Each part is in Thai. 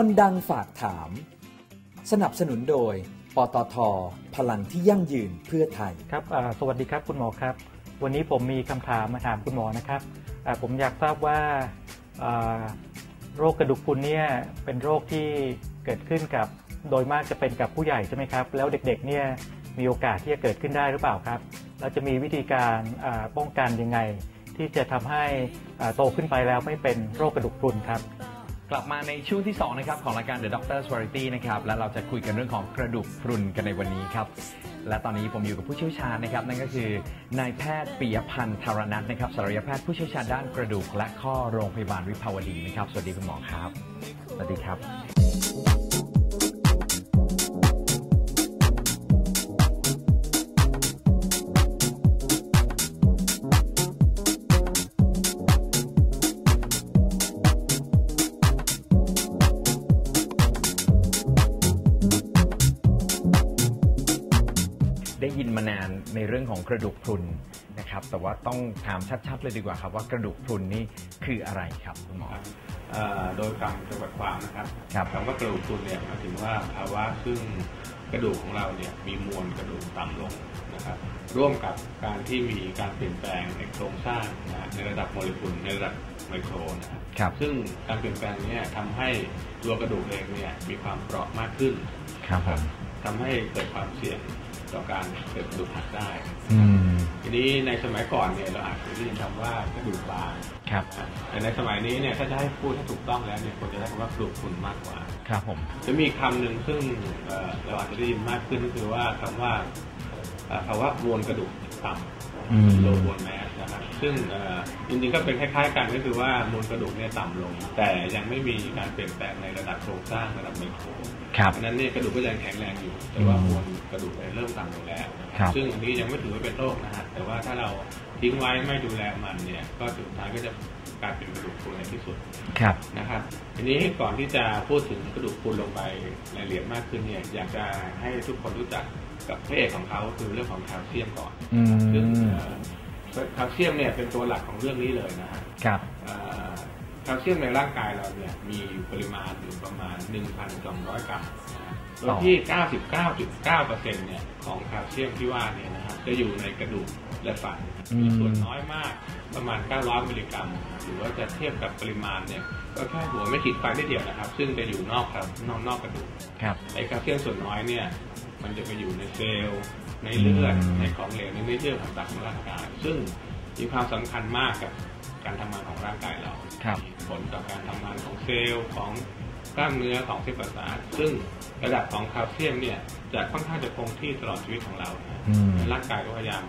คนดังฝากถาม สนับสนุนโดย ปตท พลังที่ยั่งยืนเพื่อไทย ครับสวัสดีครับคุณหมอครับ วันนี้ผมมีคำถามมาถามคุณหมอนะครับ ผมอยากทราบว่าโรคกระดูกพรุนเนี่ยเป็นโรคที่เกิดขึ้นกับโดยมากจะเป็นกับผู้ใหญ่ใช่ไหมครับ แล้วเด็กๆเนี่ยมีโอกาสที่จะเกิดขึ้นได้หรือเปล่าครับแล้วจะมีวิธีการป้องกันยังไง ที่จะทำให้โตขึ้นไปแล้วไม่เป็นโรคกระดูกพรุนครับ กลับมาในช่วงที่2นะครับของรายการ The Doctor's Variety นะครับและเราจะคุยกันเรื่องของกระดูกพรุนกันในวันนี้ครับและตอนนี้ผมอยู่กับผู้เชี่ยวชาญนะครับ นั่นก็คือนายแพทย์ปิยพันธ์ธารนัทนะครับศัลยแพทย์ผู้เชี่ยวชาญด้านกระดูกและข้อโรงพยาบาลวิภาวดีนะครับ สวัสดีคุณหมอครับ สวัสดีครับ ได้ยินมานานในเรื่องของกระดูกพรุนนะครับ แต่ว่าต้องถามชัดๆเลยดีกว่าครับ ว่ากระดูกพรุนนี่คืออะไรครับคุณหมอ เอ่อโดยการจำกัดความนะครับครับคำว่ากระดูกพรุนเนี่ยหมายถึงว่าภาวะซึ่งกระดูกของเราเนี่ยมีมวลกระดูกต่ำลงนะครับร่วมกับการที่มีการเปลี่ยนแปลงในโครงสร้างนะฮะในระดับโมเลกุลในระดับไมโครนะครับครับ ซึ่งการเปลี่ยนแปลงเนี้ทำให้ตัวกระดูกเองเนี่ยมีความเปราะมากขึ้นครับผม ทำให้เกิดความเสี่ยง ต่อการเกิดกระดูกหักได้อืมทีนี้ในสมัยก่อนเนี่ยเราอาจจะได้ยินคำว่ากระดูกบางครับแต่ในสมัยนี้เนี่ยถ้าจะให้พูดให้ถูกต้องแล้วเนี่ยควรจะใช้คำว่ากระดูกพรุนมากกว่า ครับผม จะมีคำหนึ่งซึ่งเอ่อเราอาจจะได้ยินมากขึ้นก็คือว่าคำว่าเอ่อภาวะมวลกระดูกต่อืมำโลมวลแมส นะครับซึ่งเอ่อจริงๆก็เป็นคล้ายๆกันก็คือว่ามวลกระดูกเนี่ยต่ำลง แต่ยังไม่มีการเปลี่ยนแปลงในระดับโครงสร้างระดับไมโครครับอันนั้นเนี่ยกระดูกก็ยังแข็งแรงอยู่ แต่ว่ามวลกระดูกเนี่ยเริ่มต่ำลงแล้วนะคครัรับบซึ่งอันนี้ยังไม่ถือว่าเป็นโรคนะฮะแต่ว่าถ้าเราทิ้งไว้ไม่ดูแลมันเนี่ยก็สุดท้ายก็จะกลายเป็นกระดูกพรุนในที่สุดครับนะครับทีนี้ก่อนที่จะพูดถึงกระดูกพรุนลงไปรายละเอียดมากขึ้นเนี่ยอยากจะให้ทุกคนรู้จักกับพระเอกของเขาคือเรื่องของแคลเซียมก่อนอืซึ่ง แคลเซียมเนี่ยเป็นตัวหลักของเรื่องนี้เลยนะฮะครับแคลเซียมในร่างกายเราเนี่ยมีอยู่ปริมาณอยู่ประมาณ 1,200 กรัมโดยที่ 99.9%เนี่ยของแคลเซียมที่ว่าเนี่ยนะครับจะอยู่ในกระดูกและฟันมีส่วนน้อยมากประมาณ 900 มิลลิกรัม หรือว่าจะเทียบกับปริมาณเนี่ยก็แค่หัวไม่ขีดไฟได้เดียวนะครับ ซึ่งจะอยู่นอกครับนอกนอกกระดูกครับไอ้แคลเซียมส่วนน้อยเนี่ย มันจะไปอยู่ในเซลล์ในเลือดอืมในของเหลวในเนื้อเยื่อต่างๆของร่างกาย ซึ่งมีความสำคัญมากกับการทำงานของร่างกายเราครับมีผลต่อการทำงานของเซลล์ของกล้ามเนื้อของเส้นประสาทซึ่งระดับของแคลเซียมเนี่ยจะค่อนข้างจะคงที่ตลอดชีวิตของเรานะอืมร่างกายก็พยายาม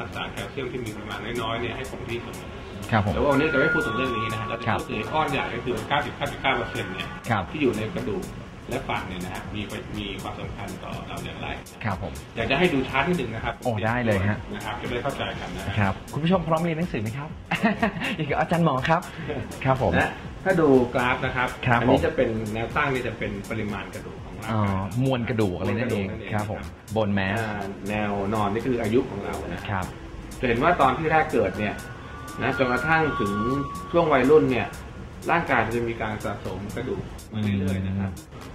รักษาแคลเซียมที่มีปริมาณน้อยๆเนี่ยให้คงที่เสมอครับผมแต่ว่าวันนี้จะไม่พูดถึงเรื่องนี้นะฮะเราจะครับพูดถึงก้อนใหญ่ก็คือ99.9%เนี่ยครับที่อยู่ในกระดูก และฟันเนี่ยนะฮะมีมีความสำคัญต่อเราอย่างไรครับผมอยากจะให้ดูชาร์ตนิดหนึ่งนะครับโอ้ได้เลยฮะนะครับจะได้เข้าใจกันนะฮะครับคุณผู้ชมพร้อมเรียนหนังสือไหมครับอีกกับอาจารย์หมอครับครับผมและถ้าดูกราฟนะครับครับอันี้ผมจะเป็นแนวตั้งนี่จะเป็นปริมาณกระดูกของร่างอ๋อกายมวลกระดูกอะไรนั่นเองมวลกระดูกครับผมบนแมสอ่าแนวนอนนี่คืออายุของเรานะครับจะเห็นว่าตอนที่แรกเกิดเนี่ยนะจนกระทั่งถึงช่วงวัยรุ่นเนี่ยร่างกายจะมีการสะสมกระดูกมาเรื่อยๆนะครับ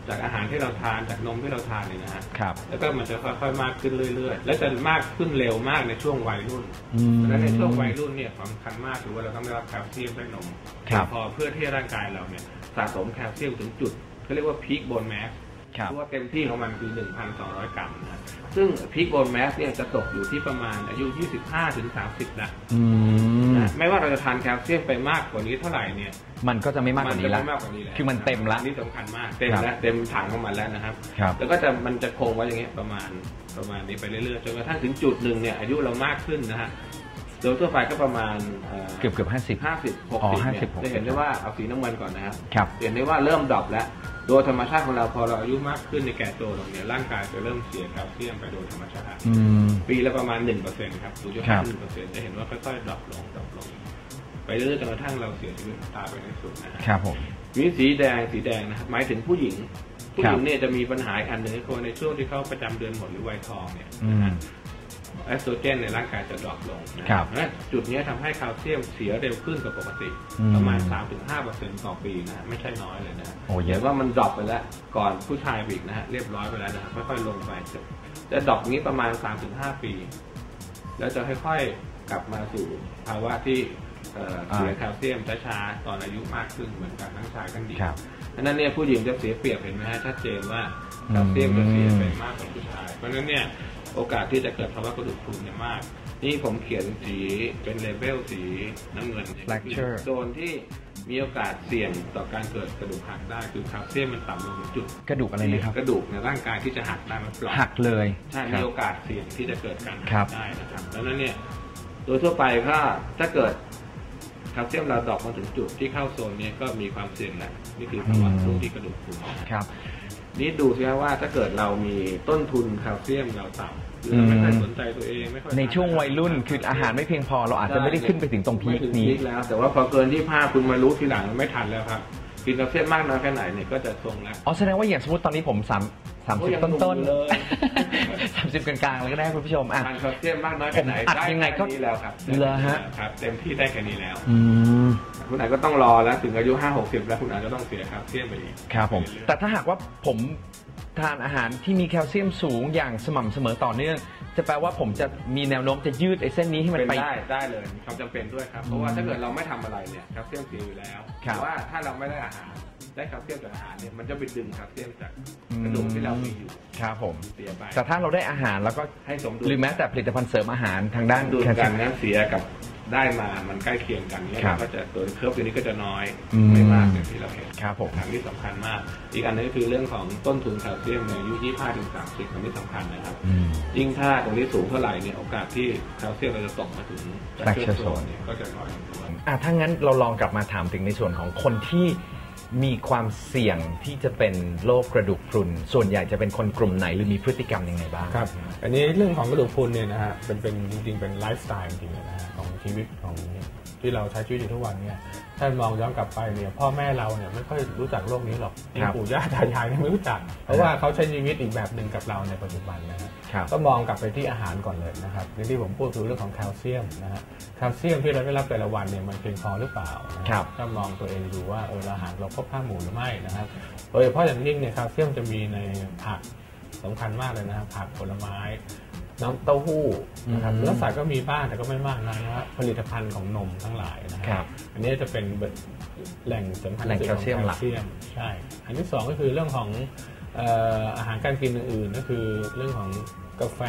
จากอาหารที่เราทานจากนมที่เราทานเนี่ยนะฮะครับแล้วก็มันจะค่อยๆมากขึ้นเรื่อยๆ และจะมากขึ้นเร็วมากในช่วงวัยรุ่นอืมเพราะฉะนั้นในช่วงวัยรุ่นเนี่ยสำคัญมากคือว่าเราต้องได้รับแคลเซียมด้วยนมครับพอเพื่อที่ร่างกายเราเนี่ยสะสมแคลเซียมถึงจุดเขาเรียกว่าพีคโบนแมสครับว่าเต็มที่ของมันคือ 1,200 กรัมนะซึ่งพีคโบนแมสเนี่ยจะตกอยู่ที่ประมาณอายุ 25ถึง30ละอืมนะ ไม่ว่าเราจะทานแคลเซียมไปมากกว่านี้เท่าไหร่เนี่ย มันก็จะไม่มากกว่านี้จะละไม่มากกว่านี้แล้วคือมันเต็มละอันนี่สำคัญมากเต็มครับแล้วเต็มถังของมันแล้วนะครับครับ แล้วก็จะมันจะคงไว้อย่างเงี้ยประมาณประมาณนี้ไปเรื่อยๆจนกระทั่งถึงจุดหนึ่งเนี่ยอายุเรามากขึ้นนะฮะโดยทั่วไปก็ประมาณเกือบเกือบห้าสิบห้าสิบหกอ๋อสิบ50เนี่ยจะเห็นได้ว่าเอาสีน้ำเงินก่อนนะครับครับเห็นได้ว่าเริ่มดรอปแล้ว โดยธรรมชาติของเราพอเราอายุมากขึ้นในแก่ตัวลงเนี่ยร่างกายจะเริ่มเสียแคลเซียมไปโดยธรรมชาติอืมปีละประมาณหนึ่งเปอร์เซ็นต์ครับศูนย์จุดครัห้าบหนึ่งเปอร์เซ็นต์จะเห็นว่าค่อยๆดรอปลงดรอปลง ไปเรื่อยๆจนกระทั่งเราเสียชีวิตตายไปในที่สุดนะฮะครับผมมีสีแดงสีแดงนะครับหมายถึงผู้หญิงผู้หญิคงรับเนี่ยจะมีปัญหาอีกอันหนึ่งก็คือในช่วงที่เขาประจำเดือนหมดหรือวัยทองเนี่ยอืนะมฮะเอสโตรเจนในร่างกายจะดรอปลงนะครับเพราะฉะนั้นจุดนี้ทำให้แคลเซียมเสียเร็วขึ้นกว่าปกติอืมประมาณ 3-5%ต่อปีนะฮะไม่ใช่น้อยเลยนะฮะโอ้เยเห็อะนว่ามันดรอปไปแล้ว ก่อนผู้ชายอีกนะฮะเรียบร้อยไปแล้วนะฮะค่อยๆลงไปจะจะดรอปนี้ประมาณ 3-5 ปี แล้วจะค่อยๆกลับมาสู่ภาวะที่เอ่อเสียอ่าแคลเซียมช้าๆตอนอายุมากขึ้นเหมือนกันทั้งชายทั้งหญิงครับดังนั้นเนี่ยผู้หญิงจะเสียเปรียบเห็นไหมฮะชัดเจนว่า แคลเซียมจะเสียไปมากกว่าผู้ชาย เพราะฉะนั้นเนี่ยโอกาสที่จะเกิดภาวะกระดูกพรุนเนี่ยมาก นี่ผมเขียนสีเป็นเลเบลสีน้ำเงินเนี่ย Fracture โซนที่มีโอกาสเสี่ยงต่อการเกิดกระดูกหักได้คือแคลเซียมมันต่ำลงถึงจุดกระดูกอะไรนะครับ กระดูกในร่างกายที่จะหักได้มันปลอดหักเลยใช่ครัมีบโอกาสเสี่ยงที่จะเกิดการครัหับ กได้นะครับดังนั้นเนี่ยโดยทั่วไปถ้าถ้าเกิดแคลเซียมเราดรอปมาถึงจุดที่เข้าโซนนี้ก็มีความเสี่ยงแล้วนี่คือภาวะอืมตรงที่กระดูกพรุน ครับ นี่ดูสิครับว่าถ้าเกิดเรามีต้นทุนแคลเซียมเราต่ำหรือเราไม่ค่อยสนใจตัวเองไม่ค่อยในช่วงวัยรุ่นคืออาหารไม่เพียงพอเราอาจจะไม่ได้ขึ้นไปถึงตรงพีไม่คถึงนี้พีคแล้ว แต่ว่าพอเกินที่ผ้าคุณมารู้ทีหลังมันไม่ทันแล้วครับกินแคลเซียมมากน้อยแค่ไหนเนี่ยก็จะทรงแล้วอ๋อแสดงว่าอย่างสมมติตอนนี้ผมสามสามโอ้สิบยังต้นหนุ่ต้นมอยู่เลย สามสิบกลางๆเลยก็ได้คุณผู้ชมอะทานแคลเซียมมากน้อยแค่ไหนผมอัดได้ยังไงก็แค่นี้แล้วครับเหรอฮะ ครับเต็มที่ได้แค่นี้แล้ว อืม คุณอาจก็ต้องรอแล้วถึงอายุห้าหกสิบแล้วคุณอาจจะต้องเสียแคลเซียมไปอีกครับผม เอยๆ แต่ถ้าหากว่าผมทานอาหารที่มีแคลเซียมสูงอย่างสม่ำเสมอต่อเนื่อง จะแปลว่าผมจะมีแนวโน้มจะยืดไอ้เส้นนี้ให้มันเป็นไป ได้ได้เลยมีความจำเป็นด้วยครับ เพราะว่าถ้าเกิดเราไม่ทำอะไรเนี่ยแคลเซียมเสียอยู่แล้วครับ แต่ว่าถ้าเราไม่ได้อาหาร ได้แคลเซียมจากอาหารเนี่ยมันจะไปดึงแคลเซียมจากอืมกระดูกที่เรามีอยู่ครับผม เสียไปแต่ถ้าเราได้อาหารแล้วก็ให้สมดุลหรือแม้แต่ผลิตภัณฑ์เสริมอาหารทางด้านดูแคลกัเซีนยมนั้นเสียกับได้มา มันใกล้เคียงกันเนี่ยครับก็จะตัวเคอร์ฟตัวนี้ก็จะน้อยอืม ไม่มากอย่างที่เราเห็นครับผม ทางที่สำคัญมาก อีกอันนึงก็คือเรื่องของต้นทุนแคลเซียมในอายุ25ถึง30อันนี้สำคัญนะครับ อืม ยิ่งถ้าตรงนี้สูงเท่าไหร่เนี่ยโอกาสที่แคลเซียมเราจะตกมาถึง Fracture zone เนี่ยก็จะน้อยลงด้วย อะถ้างั้นเราลองกลับมาถามถึงในส่วนของคนที่ มีความเสี่ยงที่จะเป็นโรคกระดูกพรุน ส่วนใหญ่จะเป็นคนกลุ่มไหนหรือมีพฤติกรรมยังไงบ้างครับ อันนี้เรื่องของกระดูกพรุนเนี่ยนะฮะเป็นเป็นจริงๆเป็นไลฟ์สไตล์จริงๆนะฮะของชีวิตของ ที่เราใช้ชีวิตอยู่ทุกวันเนี่ยถ้ามองย้อนกลับไปเนี่ยพ่อแม่เราเนี่ยไม่ค่อยรู้จักโลกนี้หรอกครับปู่ย่าตายายเนี่ยไม่รู้จัก เพราะว่าเขาใช้ชีวิตอีกแบบหนึ่งกับเราในปัจจุบันนะฮะครับก็มองกลับไปที่อาหารก่อนเลยนะครับอย่างที่ผมพูดคือเรื่องของแคลเซียมนะฮะแคลเซียมที่เราได้รับแต่ละวันเนี่ยมันเพียงพอหรือเปล่านะฮะครับก็มองตัวเองดูว่าเออเราอาหารเราครบห้าหมู่หรือไม่นะครับโดยเฉพาะอย่างยิ่งเนี่ยแคลเซียมจะมีในผักสำคัญมากเลยนะครับผักผลไม้ น้ำเต้าหู้นะครับอืมเนื้อสัตว์ก็มีบ้างแต่ก็ไม่มากนะนะครับผลิตภัณฑ์ของนมทั้งหลายนะคครัรับ อันนี้จะเป็นแหล่งสำคัญแหล่งที่สุดของแคลเซียมหลักแคลเซียมใช่ อันที่สองก็คือเรื่องของเอ่ออาหารการกินอื่นๆ ก็คือเรื่องของกาแฟ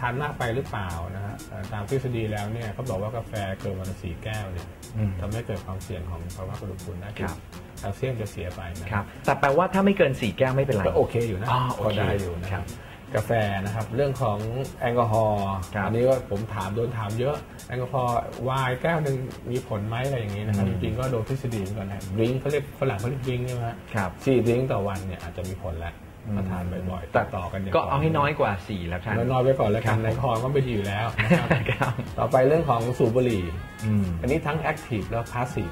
ทานมากไปหรือเปล่านะฮะเอ่อตามทฤษฎีแล้วเนี่ยเขาบอกว่ากาแฟเกินวันละสี่แก้วเนี่ยอืมทำให้เกิดความเสี่ยงของภาวะกระดูกพรุนได้ครับแคลเซียมจะเสียไปนะครับแต่แปลว่าถ้าไม่เกินสี่แก้วไม่เป็นไรก็โอเคอยู่นะอ๋อโอก็เคได้อยู่นะคครัรับบ กาแฟนะครับ เรื่องของแอลกอฮอล์ครับอันี้ก็ผมถามโดนถามเยอะแอลกอฮอล์วายแก้วหนึ่งมีผลไหมอะไรอย่างนี้นะครับอืจมริงๆก็โดนทฤษฎีเหมือนกันนะดริงเขาเรียกฝรั่งเขาเรียกดริงใช่ไหมฮะครับสี่ดริงต่อวันเนี่ยอาจจะมีผลแล้วมาทานบ่อยๆแต่ต่อกันย่งก็เอาให้น้อยกว่าสี่แล้วกันน้อยๆไปก่อนแล้วครักับนแอลกอฮอล์ก็ไม่ดีอยู่แล้วนะครับครับต่อไปเรื่องของสูบบุหรี่อืมอันนี้ทั้งแอคทีฟแล้วพาสซีฟ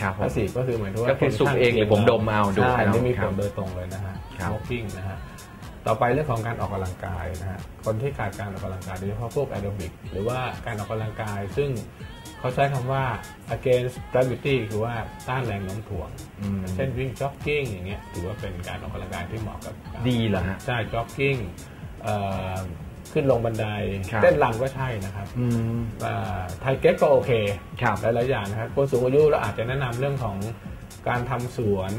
ครับผมพาสซีฟก็คือเหมือนกับว่าก็คือสูบเองหรือผมดมเอาดูใช่เอาไม่มีคผรับลโดยตรงเลยนะฮะครับสโมกิ้งนะฮะ ต่อไปเรื่องของการออกกำลังกายนะฮะคนที่ขาดการออกกำลังกายโดยเฉพาะพวกแอโรบิกหรือว่าการออกกำลังกาย ซึ่งเขาใช้คำว่า against gravity คือว่าต้านแรงโน้มถ่วงอืมเช่นวิ่งจ็อกกิ้งอย่างเงี้ยถือว่าเป็นการออกกำลังกายที่เหมาะกับการดีเหรอฮะใช่จ็อกกิ้งเอ่อขึ้นลงบันไดครับเต้นรำก็ใช่นะครับอืมอ่าไทเก๊กก็โอเคครับหลายๆอย่างนะครับคนสูงอายุเราอาจจะแนะนำเรื่องของ การทำสวน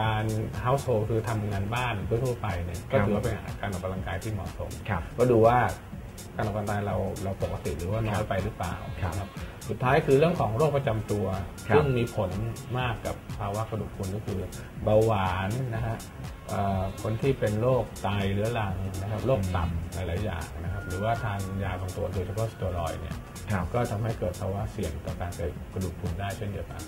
การ household คือทำงานบ้านทั่วๆไปเนี่ยก็ถือว่าเป็นการออกกำลังกายที่เหมาะสมครับก็ดูว่าการออกกำลังกายเราเราปกติหรือว่าน้อยไปหรือเปล่าครับนะสุดท้ายคือเรื่องของโรคประจำตัวครับซึ่งมีผลมากกับภาวะกระดูกพรุนก็คือเบาหวานนะฮะเอ่อคนที่เป็นโรคไตเรื้อรังนะครับโรคตับหลายๆอย่างนะครับ หรือว่าทานยาบางตัวโดยเฉพาะสเตียรอยด์เนี่ยครับก็ทำให้เกิดภาวะเสี่ยงต่อการเกิดกระดูกพรุนได้เช่นเดียวกัน